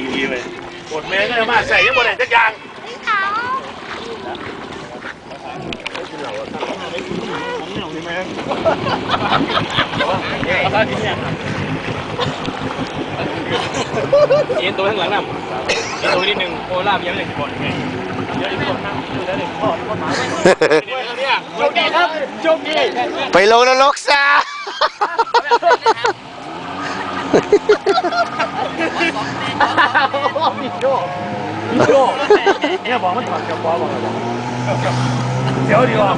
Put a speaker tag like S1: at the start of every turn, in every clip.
S1: ดีเลยปวดแม่ก็จะมาใส่ยังบ่ได้จักอย่าง
S2: เขา
S3: เอ็นตัวข้างหลังน่ะเอ็นตัวนิดนึงโอ้ลาบยังเลยก่อน
S1: เดี๋ยวอีกคนนั่งอยู่แล้วนี่พ่อพ่อหมา
S3: เนี่ยโชคดีครับโชคดี
S4: ไปลงนรกซะ
S3: มีโชค
S1: โจ้เนี่ยบอกมันถอดกระป๋อบอกเลยบอกเดี๋ยวดีกว่า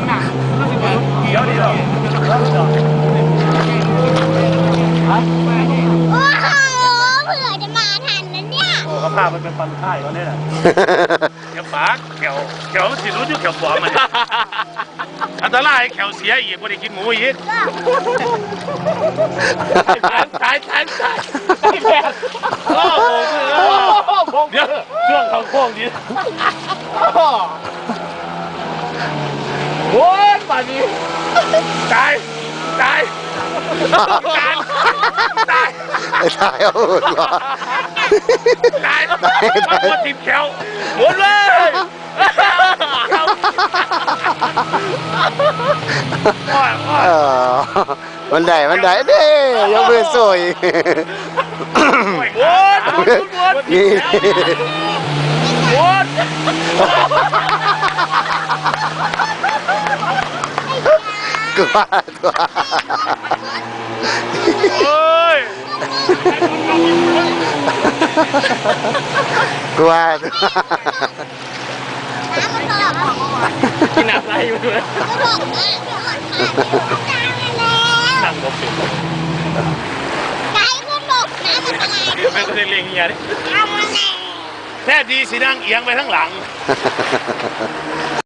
S1: เดี๋ยวดีกว่า
S2: โอ้โหเผื่อจะมาทันนะเนี่ย
S1: โอ้เขาพามันเป็นฟันค่ายเขาเนี่ยนะแขวปากแขวแขวสิรู้อยู่แขวปอมันอันตรายแขวเสียอีกไม่ได้กินหมูอีกตายตายตายตายโอ้โหเดี๋ยวช่วงเขา โค้งนี้
S3: โอ้ยป่านนี้
S1: ตายตายตายตาย
S4: ตายเอาหุ่นวะ
S1: ตายมันปวดติดแขวหมุนเลยโอ้ยโอ้
S4: อยอมันได้มันได้เด้ยกมือสวย
S1: โอ้ยหมุนหมุน
S4: นี่
S1: หมุน
S4: กว่าตัว
S1: โอ้ย
S4: กว่าตัว
S2: น้ำมันตลอด
S3: กินหนักไรอยู่เลย
S2: ก็บอกนะตามมาแล้ว
S1: นั่งบอกสิ
S2: ไปก็บกน้ำมันตลอด
S3: แม่ก็เลยเลี้ยงเฮียดิ
S2: แท้
S1: ดีสินั่งเอียงไปข้งหลัง